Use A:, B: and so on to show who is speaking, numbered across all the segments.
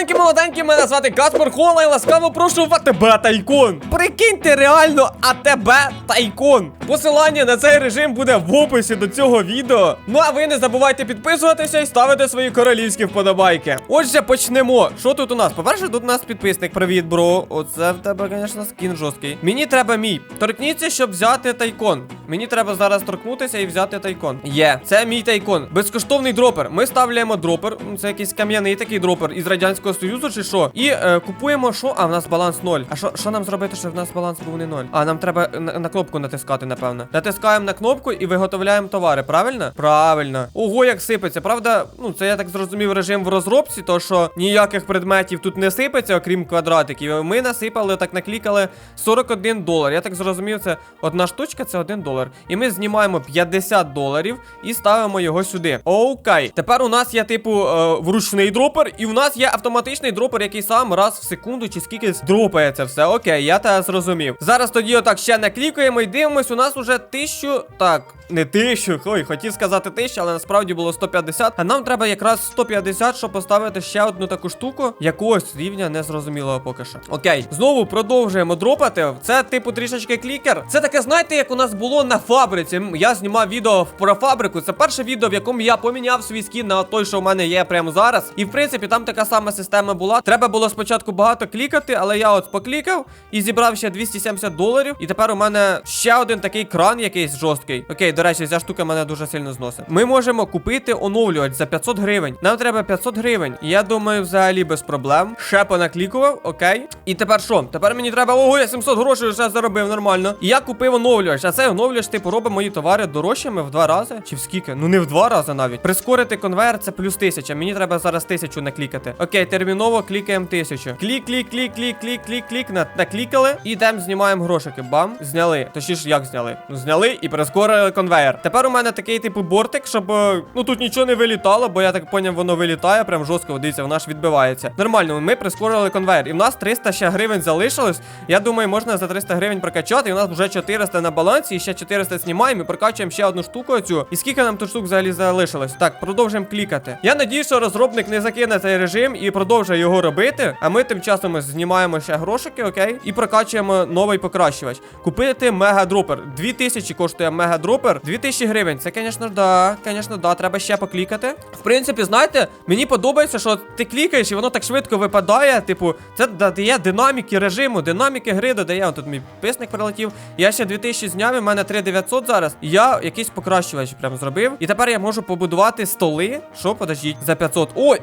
A: Здоровенькі молоденькі, мене звати Каспер Хола і ласкаво прошу в АТБ Тайкон. Прикиньте реально АТБ Тайкон. Посилання на цей режим буде в описі до цього відео. Ну а ви не забувайте підписуватися і ставити свої королівські вподобайки. Отже, почнемо. Що тут у нас? По-перше, тут у нас підписник. Привіт, бро. Оце в тебе, звісно, скін жорсткий. Мені треба мій. Торкніться, щоб взяти тайкон. Мені треба зараз торкнутися і взяти тайкон. Є, це мій тайкон. Безкоштовний дропер. Ми ставляємо дропер. Це якийсь кам'яний такий дропер із Радянського Союзу чи що. І е, купуємо що? А в нас баланс 0. А що, що нам зробити, щоб в нас баланс був не 0? А нам треба на, на кнопку натискати, напевно. Натискаємо на кнопку і виготовляємо товари, правильно? Правильно. Ого, як сипеться. Правда, ну це я так зрозумів режим в розробці, то що ніяких предметів тут не сипеться, окрім квадратиків. Ми насипали, так наклікали 41 долар. Я так зрозумів, це одна штучка, це 1 долар. І ми знімаємо 50 доларів і ставимо його сюди. Окей. Тепер у нас є, типу, е, вручний дропер, і у нас є автоматичний дропер, який сам раз в секунду чи скільки дропає це все. Окей, я тебе зрозумів. Зараз тоді отак ще наклікаємо і дивимось, у нас уже тисячу. Так, не тисячу, ой, хотів сказати тисячу, але насправді було 150. А нам треба якраз 150, щоб поставити ще одну таку штуку, якогось рівня незрозумілого поки що. Окей, знову продовжуємо дропати. Це типу трішечки клікер. Це таке, знаєте, як у нас було на фабриці. Я знімав відео про фабрику. Це перше відео, в якому я поміняв свій скін на той, що в мене є прямо зараз. І в принципі там така сама система була. Треба було спочатку багато клікати, але я от поклікав і зібрав ще 270 доларів. І тепер у мене ще один такий кран якийсь жорсткий. Окей, до речі, ця штука мене дуже сильно зносить. Ми можемо купити оновлювач за 500 гривень. Нам треба 500 гривень. Я думаю, взагалі без проблем. Ще понаклікував, окей. І тепер що? Тепер мені треба. Ого, я 700 грошей вже заробив нормально. Я купив оновлювач. А цей оновлювач, типу, робить мої товари дорожчими в два рази. Чи в скільки? Ну не в два рази навіть. Прискорити конвейер це плюс тисяча. Мені треба зараз тисячу наклікати. Окей, терміново клікаємо тисячу. Клік, клік, клік, клік, клік, клік, клік. Наклікали. І йдемо, знімаємо грошики. Бам. Зняли. Точніше, як зняли? Ну, зняли і прискорили конвейер. Тепер у мене такий, типу, бортик, щоб. е, Ну тут нічого не вилітало, бо я так поняв, воно вилітає прям жорстко. Дивіться, вона ж відбивається. Нормально, ми прискорили конвейер. І в нас 300 ще гривень залишилось. Я думаю, можна за 300 гривень прокачати. І у нас вже 400 на балансі, і ще 400 знімаємо і прокачуємо ще одну штуку цю. І скільки нам тут штук взагалі залишилось? Так, продовжуємо клікати. Я надію, що розробник не закине цей режим і продовжує його робити. А ми тим часом знімаємо ще грошики, окей, і прокачуємо новий покращувач. Купити мегадропер. 2000 коштує мегадропер. 2000 гривень. Це, звісно, да, звісно, да, треба ще поклікати. В принципі, знаєте, мені подобається, що ти клікаєш і воно так швидко випадає. Типу, це додає динаміки режиму, динаміки гри додає. О, Тут мій писник прилетів. Я ще 2000 зняв, і в мене 3900 зараз. І я якийсь покращувач прям зробив. І тепер я можу побудувати столи. Що, подождіть, за 500. Ой!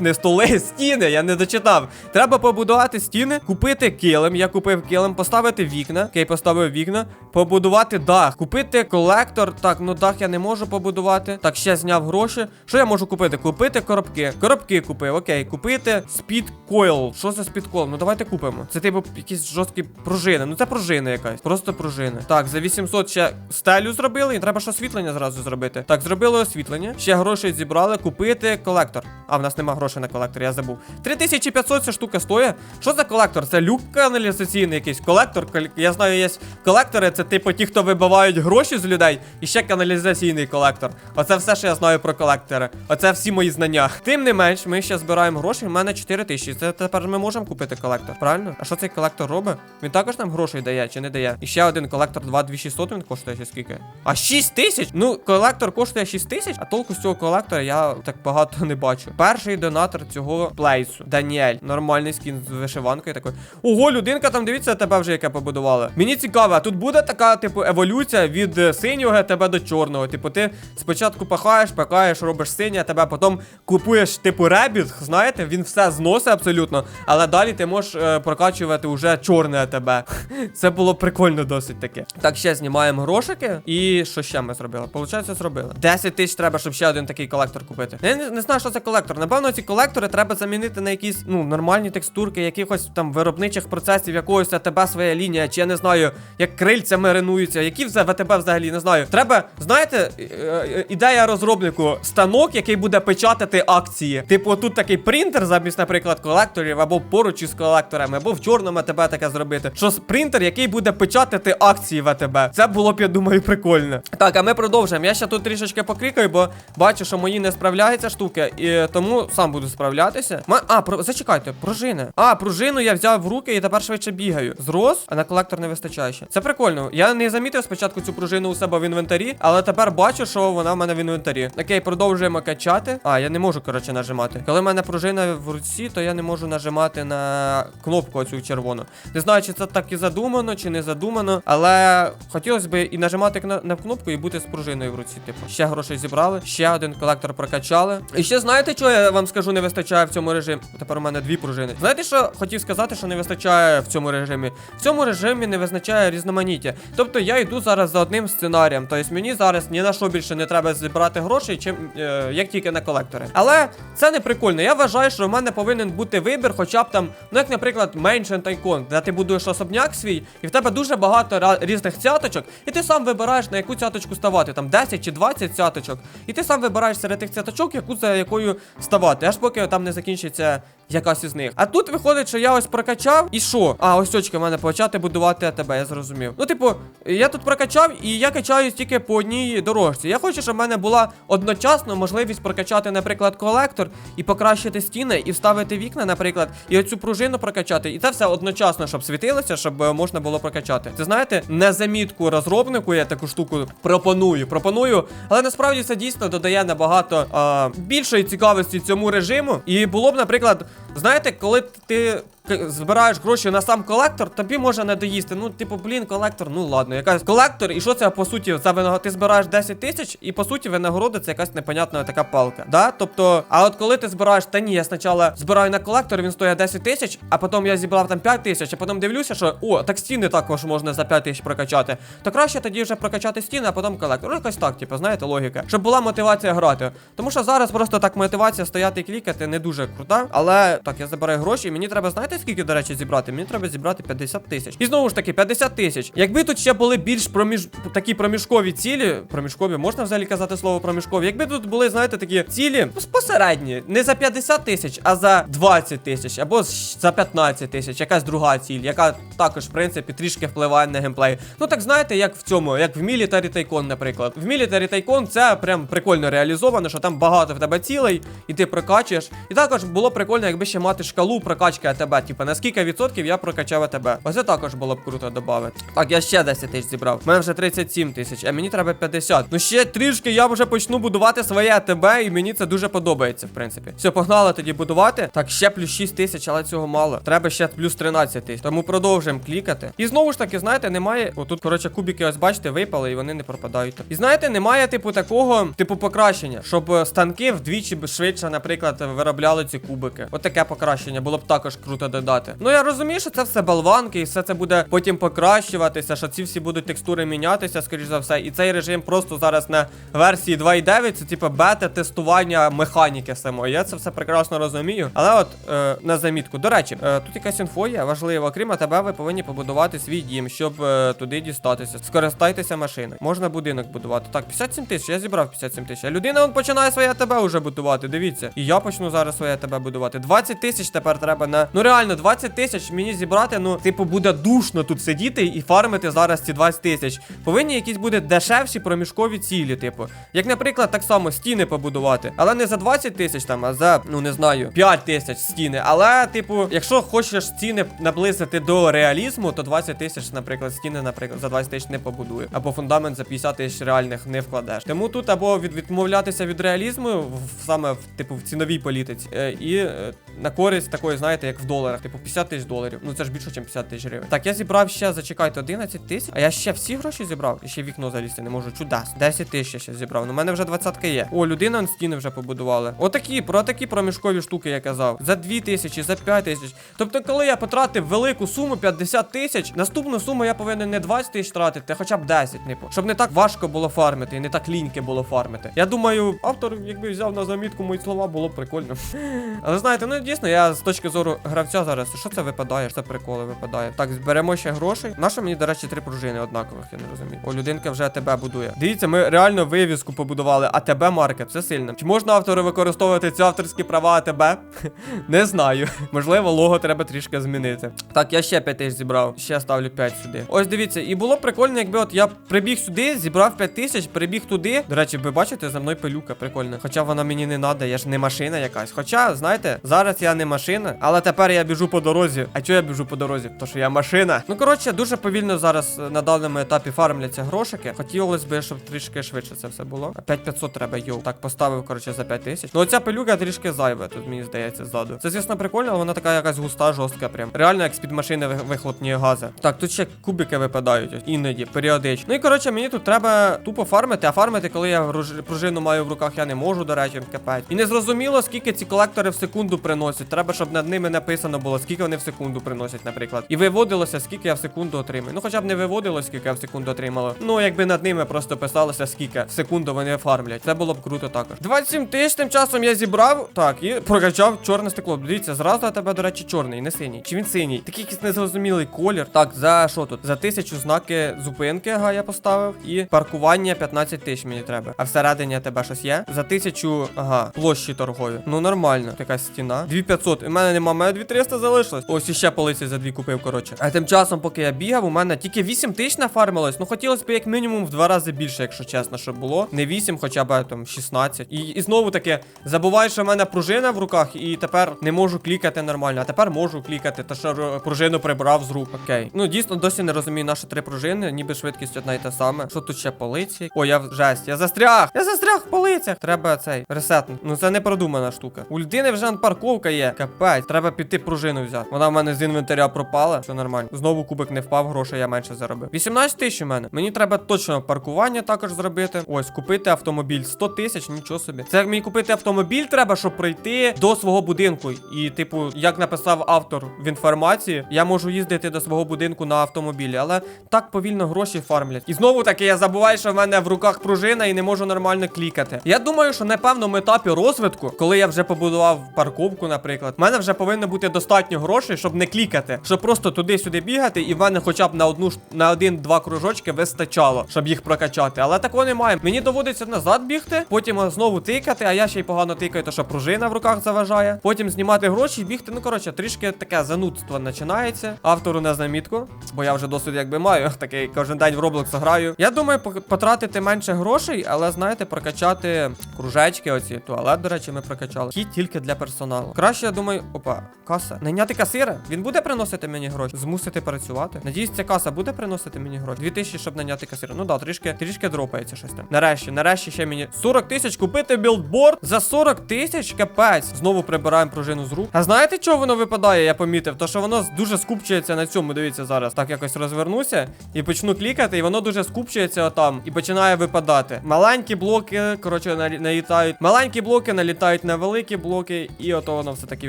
A: Не столи, стіни, я не дочитав. Треба побудувати стіни, купити килим. Я купив килим, поставити вікна. Окей, поставив вікна, побудувати дах, купити колектор. Так, ну дах я не можу побудувати. Так, ще зняв гроші. Що я можу купити? Купити коробки. Коробки купив, окей, купити спід койл. Що за спід койл? Ну давайте купимо. Це типу якісь жорсткі пружини. Ну це пружина якась. Просто пружини. Так, за 800 ще стелю зробили, і треба ж освітлення зразу зробити. Так, зробили освітлення. Ще гроші зібрали, купити колектор. А в нас нема грошей на колектор, я забув. 3500 ця штука стоїть. Що за колектор? Це люк каналізаційний якийсь. Колектор. Я знаю, є колектори, це типу ті, хто вибивають гроші з людей, і ще каналізаційний колектор. Оце все, що я знаю про колектори. Оце всі мої знання. Тим не менш, ми ще збираємо гроші. У мене 4000. Це тепер ми можемо купити колектор, правильно? А що цей колектор робить? Він також нам грошей дає чи не дає? І ще один колектор 2600 він коштує чи скільки? А 6000? Ну, колектор коштує 6000, а толку з цього колектора я так багато не бачу. Перший донатор цього плейсу. Даніель. Нормальний скін з вишиванкою такою. Ого, людинка там дивіться, тебе вже яке побудувала. Мені цікаво, тут буде така, типу, еволюція від синього тебе до чорного. Типу, ти спочатку пахаєш, пахаєш, робиш синє, тебе потім купуєш, типу, ребіт, знаєте, він все зносить абсолютно. Але далі ти можеш е, прокачувати уже чорне тебе. Це було прикольно досить таке. Так, ще знімаємо грошики. І що ще ми зробили? Получається, зробили. 10 тисяч треба, щоб ще один такий колектор купити. Я не, не знаю, що це колектор. Напевно, ці колектори треба замінити на якісь ну нормальні текстурки, якихось там виробничих процесів, якогось АТБ своя лінія, чи я не знаю, як крильця маринуються, які в ВТБ взагалі не знаю. Треба, знаєте, е, е, ідея розробнику станок, який буде печатати акції. Типу, тут такий принтер замість, наприклад, колекторів, або поруч із колекторами, або в чорному АТБ таке зробити. Що принтер, який буде печатати акції в АТБ. Це було б, я думаю, прикольно. Так, а ми продовжуємо. Я ще тут трішечки покрикаю, бо бачу, що мої не справляються штуки, і тому. Сам буду справлятися. Ма... А, про... зачекайте, пружини. А, пружину я взяв в руки і тепер швидше бігаю. Зрос, а на колектор не вистачає ще. Це прикольно. Я не замітив спочатку цю пружину у себе в інвентарі, але тепер бачу, що вона в мене в інвентарі. Окей, продовжуємо качати. А, я не можу, коротше, нажимати. Коли в мене пружина в руці, то я не можу нажимати на кнопку оцю червону. Не знаю, чи це так і задумано, чи не задумано, але хотілося б і нажимати на кнопку і бути з пружиною в руці. Типу, ще грошей зібрали, ще один колектор прокачали. І ще знаєте, що я вам скажу, не вистачає в цьому режимі. Тепер у мене дві пружини. Знаєте, що хотів сказати, що не вистачає в цьому режимі? В цьому режимі не визначає різноманіття. Тобто я йду зараз за одним сценарієм. Тобто мені зараз ні на що більше не треба зібрати грошей, чим е, як тільки на колектори. Але це не прикольно. Я вважаю, що в мене повинен бути вибір, хоча б там, ну як, наприклад, Mansion Tycoon, де ти будуєш особняк свій, і в тебе дуже багато різних цяточок, і ти сам вибираєш на яку цяточку ставати, там 10 чи 20 цяточок. І ти сам вибираєш серед тих цяточок, яку за якою ставати, аж поки там не закінчиться якась із них. А тут виходить, що я ось прокачав, і що? А, ось очки в мене почати будувати АТБ, я зрозумів. Ну, типу, я тут прокачав, і я качаюсь тільки по одній дорожці. Я хочу, щоб в мене була одночасно можливість прокачати, наприклад, колектор і покращити стіни, і вставити вікна, наприклад, і оцю пружину прокачати. І це все одночасно, щоб світилося, щоб е, можна було прокачати. Це знаєте, не замітку розробнику, я таку штуку пропоную. Пропоную, але насправді це дійсно додає набагато а, більшої цікавості цьому режиму. І було б, наприклад, знаєте, коли ти збираєш гроші на сам колектор, тобі може не доїсти. Ну, типу, блін, колектор, ну ладно, якась колектор, і що це по суті? Це винагорода? Ти збираєш 10 тисяч, і по суті винагорода це якась непонятна така палка. Да? Тобто, а от коли ти збираєш, та ні, я спочатку збираю на колектор, він стоїть 10 тисяч, а потім я зібрав там 5 тисяч, а потім дивлюся, що о, так стіни також можна за 5 тисяч прокачати. То краще тоді вже прокачати стіни, а потім колектор. Ну, якось так, типу, знаєте, логіка. Щоб була мотивація грати. Тому що зараз просто так мотивація стояти і клікати не дуже крута. Але так, я забираю гроші, і мені треба, знаєте, скільки, до речі, зібрати? Мені треба зібрати 50 тисяч. І знову ж таки, 50 тисяч. Якби тут ще були більш проміж... такі проміжкові цілі, проміжкові, можна взагалі казати слово проміжкові. Якби тут були, знаєте, такі цілі ну, посередні, не за 50 тисяч, а за 20 тисяч, або за 15 тисяч, якась друга ціль, яка також, в принципі, трішки впливає на геймплей. Ну так знаєте, як в цьому, як в Military Tycoon, наприклад. В Military Tycoon це прям прикольно реалізовано, що там багато в тебе цілей, і ти прокачуєш. І також було прикольно, якби ще мати шкалу прокачки АТБ. Типу, на скільки відсотків я прокачав АТБ. Ось це також було б круто додати. Так, я ще 10 тисяч зібрав. У мене вже 37 тисяч, а мені треба 50. Ну ще трішки я вже почну будувати своє АТБ, і мені це дуже подобається, в принципі. Все, погнали тоді будувати. Так, ще плюс 6 тисяч, але цього мало. Треба ще плюс 13 тисяч. Тому продовжуємо клікати. І знову ж таки, знаєте, немає. О, тут, коротше, кубики, ось бачите, випали, і вони не пропадають. І знаєте, немає, типу, такого, типу, покращення, щоб е, станки вдвічі швидше, наприклад, виробляли ці кубики. От покращення було б також круто додати. Ну я розумію, що це все болванки, і все це буде потім покращуватися, що ці всі будуть текстури мінятися, скоріш за все. І цей режим просто зараз на версії 2.9, це типу бета-тестування механіки самої. Я це все прекрасно розумію. Але от е, на замітку. До речі, е, тут якась інфо є важлива. Окрім тебе, ви повинні побудувати свій дім, щоб е, туди дістатися. Скористайтеся машиною. Можна будинок будувати. Так, 57 тисяч, я зібрав 57 тисяч. Людина он починає своє АТБ уже будувати. Дивіться. І я почну зараз своє АТБ будувати. 20 тисяч тепер треба на. Ну реально, 20 тисяч мені зібрати. Ну, типу, буде душно тут сидіти і фармити зараз ці 20 тисяч. Повинні якісь буде дешевші проміжкові цілі, типу. Як, наприклад, так само стіни побудувати. Але не за 20 тисяч там, а за, ну не знаю, 5 тисяч стіни. Але, типу, якщо хочеш стіни наблизити до реалізму, то 20 тисяч, наприклад, стіни, наприклад, за 20 тисяч не побудую. Або фундамент за 50 тисяч реальних не вкладеш. Тому тут або від, відмовлятися від реалізму, в, саме типу в ціновій політиці, е, і е, на користь такої, знаєте, як в доларах, типу 50 тисяч доларів. Ну це ж більше, ніж 50 тисяч гривень. Так, я зібрав ще, зачекайте, 11 тисяч. А я ще всі гроші зібрав. І ще вікно залізти не можу. Чудес. 10 тисяч я ще зібрав. Ну, у мене вже 20 є. О, людина стіни вже побудували. Отакі, про такі проміжкові штуки я казав. За 2 тисячі, за 5 тисяч. Тобто, коли я потратив велику суму 50 тисяч, наступну суму я повинен не 20 тисяч тратити, а хоча б 10, типу. Щоб не так важко було фармити і не так ліньки було фармити. Я думаю, автор, якби взяв на замітку мої слова, було б прикольно. Але знаєте, ну дійсно, я з точки зору гравця хоча зараз, що це випадає? Що Це приколи випадає. Так, зберемо ще грошей. Наша мені, до речі, три пружини однакових, я не розумію. О, людинка вже АТБ будує. Дивіться, ми реально вивіску побудували. АТБ маркет, це сильно. Чи можна автору використовувати ці авторські права АТБ? не знаю. Можливо, лого треба трішки змінити. Так, я ще 5 тисяч зібрав. Ще ставлю 5 сюди. Ось дивіться, і було прикольно, якби от я прибіг сюди, зібрав 5 тисяч, прибіг туди. До речі, ви бачите, за мною пилюка прикольна. Хоча вона мені не треба, я ж не машина якась. Хоча, знаєте, зараз я не машина, але тепер я біжу по дорозі. А чого я біжу по дорозі? То що я машина. Ну коротше, дуже повільно зараз е, на даному етапі фармляться грошики. Хотілося б, щоб трішки швидше це все було. А 5500 треба, йоу. Так, поставив, коротше, за 5 тисяч. Ну оця пилюка трішки зайве, тут мені здається, ззаду. Це, звісно, прикольно, але вона така якась густа, жорстка, прям. Реально, як з-під машини ви- вихлопні гази. Так, тут ще кубики випадають, іноді, періодично. Ну і коротше, мені тут треба тупо фармити, а фармити, коли я пружину маю в руках, я не можу, до речі, капець. І не зрозуміло, скільки ці колектори в секунду приносять. Треба, щоб над ними написано було, скільки вони в секунду приносять, наприклад. І виводилося, скільки я в секунду отримаю. Ну, хоча б не виводилося, скільки я в секунду отримала. Ну, якби над ними просто писалося, скільки в секунду вони фармлять. Це було б круто також. 27 тисяч тим часом я зібрав. Так, і прокачав чорне стекло. Дивіться, зразу я тебе, до речі, чорний, не синій. Чи він синій? Такий якийсь незрозумілий колір. Так, за що тут? За тисячу знаки зупинки, ага, я поставив. І паркування 15 тисяч мені треба. А всередині тебе щось є? За тисячу, ага, площі торгові. Ну нормально. Така стіна. 2500. У мене немає, маю 2300 решта залишилось. Ось іще полиці за дві купив, коротше. А тим часом, поки я бігав, у мене тільки 8 тисяч нафармилось. Ну хотілося б як мінімум в два рази більше, якщо чесно, щоб було. Не 8, хоча б там 16. І, і знову таки, забуваєш, що в мене пружина в руках, і тепер не можу клікати нормально. А тепер можу клікати, та що е, пружину прибрав з рук. Окей. Ну дійсно досі не розумію наші три пружини, ніби швидкість одна й та саме. Що тут ще полиці? О, я жесть, я застряг! Я застряг в полицях! Треба цей ресетнути. Ну це не продумана штука. У людини вже парковка є. Капець, треба піти пружину взяти. Вона в мене з інвентаря пропала. Все нормально. Знову кубик не впав, грошей я менше заробив. 18 тисяч у мене. Мені треба точно паркування також зробити. Ось, купити автомобіль. 100 тисяч, нічого собі. Це мені купити автомобіль треба, щоб пройти до свого будинку. І, типу, як написав автор в інформації, я можу їздити до свого будинку на автомобілі, але так повільно гроші фармлять. І знову таки я забуваю, що в мене в руках пружина і не можу нормально клікати. Я думаю, що на певному етапі розвитку, коли я вже побудував парковку, наприклад, в мене вже повинно бути достатньо грошей, щоб не клікати, щоб просто туди-сюди бігати, і в мене хоча б на одну на один-два кружочки вистачало, щоб їх прокачати. Але такого немає. Мені доводиться назад бігти, потім знову тикати, а я ще й погано тикаю, то що пружина в руках заважає. Потім знімати гроші і бігти. Ну коротше, трішки таке занудство починається. Автору на замітку, бо я вже досвід якби маю. Такий кожен день в Roblox граю. Я думаю, потратити менше грошей, але знаєте, прокачати кружечки. Оці туалет, до речі, ми прокачали. Хід тільки для персоналу. Краще, я думаю, опа, каса. Найняти касира. Він буде приносити мені гроші, змусити працювати. Надіюсь, ця каса буде приносити мені гроші. Дві тисячі, щоб наняти касира. Ну да, трішки, трішки дропається щось там. Нарешті, нарешті ще мені 40 тисяч купити білдборд за 40 тисяч. Капець. Знову прибираємо пружину з рук. А знаєте, чого воно випадає? Я помітив, то що воно дуже скупчується на цьому. Дивіться зараз. Так якось розвернуся і почну клікати, і воно дуже скупчується отам і починає випадати. Маленькі блоки, коротше, налітають. Маленькі блоки налітають на великі блоки, і ото воно все таки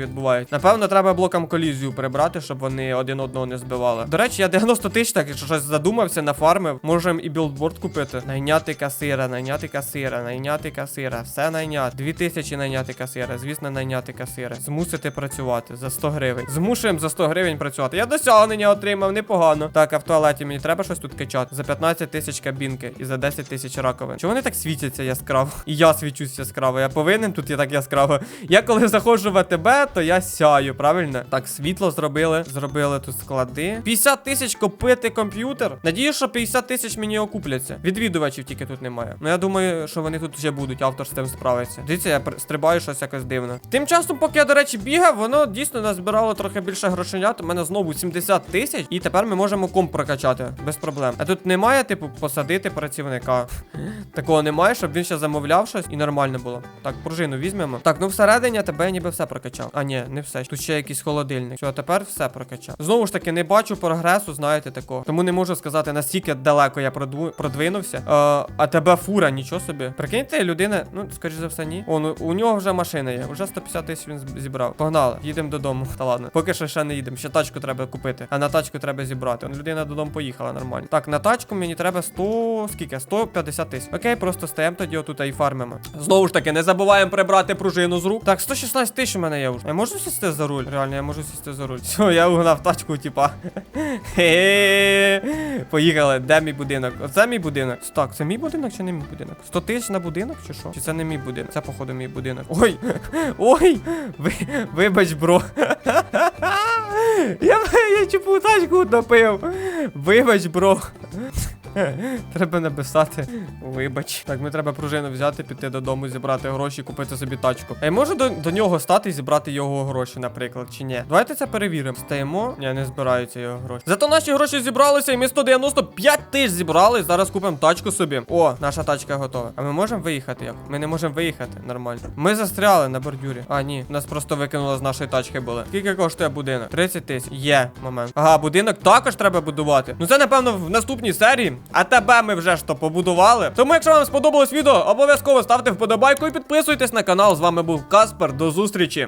A: відбувається. Напевно, треба блокам колізію прибрати, щоб вони один одного не збивали. До речі, я 90 тисяч, так якщо щось задумався, нафармив. Можемо і білдборд купити. Найняти касира, найняти касира, найняти касира, все найняти. Дві тисячі найняти касира, звісно, найняти касира. Змусити працювати за 100 гривень. Змушуємо за 100 гривень працювати. Я досягнення отримав, непогано. Так, а в туалеті мені треба щось тут качати. За 15 тисяч кабінки і за 10 тисяч раковин. Чого вони так світяться яскраво? І я свічусь яскраво. Я повинен тут я так яскраво. Я коли заходжу в АТБ, то я сяю, правильно? Так, світло зробили. Зробили тут склади. 50 тисяч купити комп'ютер. Надію, що 50 тисяч мені окупляться. Відвідувачів тільки тут немає. Ну я думаю, що вони тут вже будуть, автор з тим справиться. Дивіться, я стрибаю щось якось дивно. Тим часом, поки я, до речі, бігав, воно дійсно назбирало трохи більше грошенят. У мене знову 70 тисяч, і тепер ми можемо комп прокачати без проблем. А тут немає, типу, посадити працівника. Такого немає, щоб він ще замовляв щось і нормально було. Так, пружину візьмемо. Так, ну всередині тебе ніби все прокачав. А ні, не все. Тут ще якийсь холодильник. Все, тепер все прокачав. Знову ж таки, не бачу прогресу, знаєте, такого. Тому не можу сказати, наскільки далеко я проду- продвинувся. Е, а тебе фура, нічого собі. Прикиньте, людина, ну, скоріш за все, ні. О, ну у нього вже машина є. Вже 150 тисяч він зібрав. Погнали, їдемо додому. Та ладно. Поки що ще не їдемо. Ще тачку треба купити. А на тачку треба зібрати. Людина додому поїхала нормально. Так, на тачку мені треба 100... скільки? 150 тисяч. Окей, просто стаємо тоді отут і фармимо. Знову ж таки, не забуваємо прибрати пружину з рук. Так, 116 тисяч у мене є вже. Я можу сісти за руль? Реально, я можу сісти за руль. Все, я угнав тачку, типа. Поїхали, де мій будинок? Оце мій будинок. Так, це мій будинок чи не мій будинок? 100 тисяч на будинок чи що? Чи це не мій будинок? Це, походу, мій будинок. Ой! Ой! Вибач, бро. Я, я чіпу тачку утопив. Вибач, бро. Треба написати. Вибач. Так, мені треба пружину взяти, піти додому, зібрати гроші, купити собі тачку. А я можу до, до нього стати і зібрати його гроші, наприклад, чи ні? Давайте це перевіримо. Стаємо. Ні, не збираються його гроші. Зато наші гроші зібралися, і ми 195 тисяч зібрали. Зараз купимо тачку собі. О, наша тачка готова. А ми можемо виїхати як? Ми не можемо виїхати нормально. Ми застряли на бордюрі. А, ні, нас просто викинуло з нашої тачки були. Скільки коштує будинок? 30 тисяч. Є момент. Ага, будинок також треба будувати. Ну це, напевно, в наступній серії. А тебе ми вже ж то побудували. Тому, якщо вам сподобалось відео, обов'язково ставте вподобайку і підписуйтесь на канал. З вами був Каспер. До зустрічі.